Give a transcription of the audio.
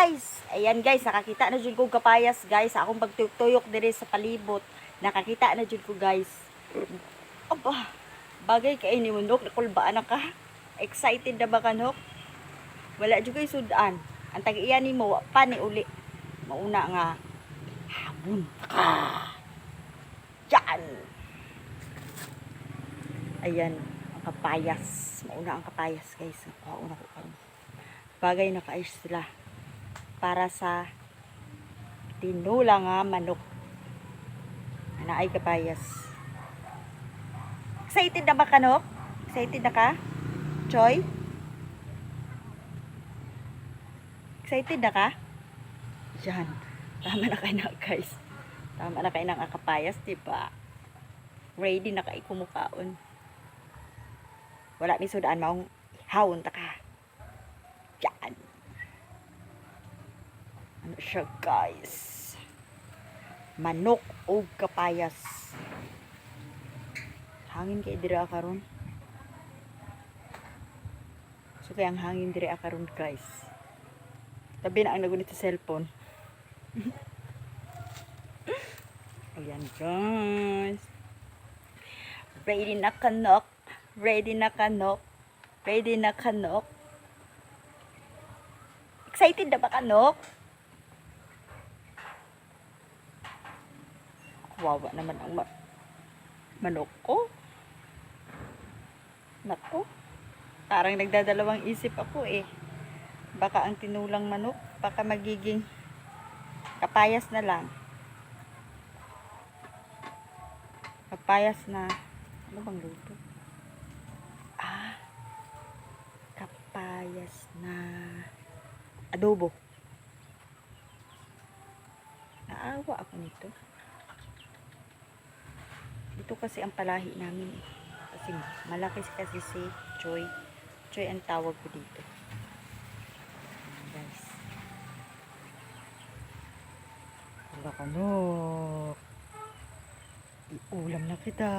Guys, ayan guys, nakakita na dyan ko kapayas guys. Akong pagtuyok dire sa palibot. Nakakita na dyan ko guys. Aba, bagay kay ni Munok, nakulbaan na ka. Excited na ba ka, Nok? Wala dyan kayo sudan. Ang tag-iya ni mo, pa ni uli. Mauna nga, habon ka. Yan. Ayan, ang kapayas. Mauna ang kapayas, guys. Mauna ko pa. Bagay na kaayos sila. Para sa tinula nga manok. Ana ay kapayas. Excited na ba ka, Nok? Excited na ka? Choy? Excited na ka? Yan. Tama na kayo na, guys. Tama na kayo ng akapayas, di ba? Ready na kayo kumukaon. Wala mi sudaan maong hawon ta ka. Yan. Ano siya, guys? Manok o kapayas. Hangin kay dira karon. So kaya ang hangin dira karon, guys. Tabi na ang nagunit sa cellphone. Ayan, guys. Ready na kanok. Ready na kanok. Ready na kanok. Excited na ba kanok? Wawa naman ang ma manok ko. Nako. Parang nagdadalawang isip ako eh. Baka ang tinulang manok, baka magiging kapayas na lang. Kapayas na, ano bang luto? Ah, kapayas na adobo. Naawa ako nito. Dito kasi ang palahi namin eh. Kasi malaki kasi si Choy. Choy ang tawag ko dito. Guys. Wala ka no. Iulam na kita.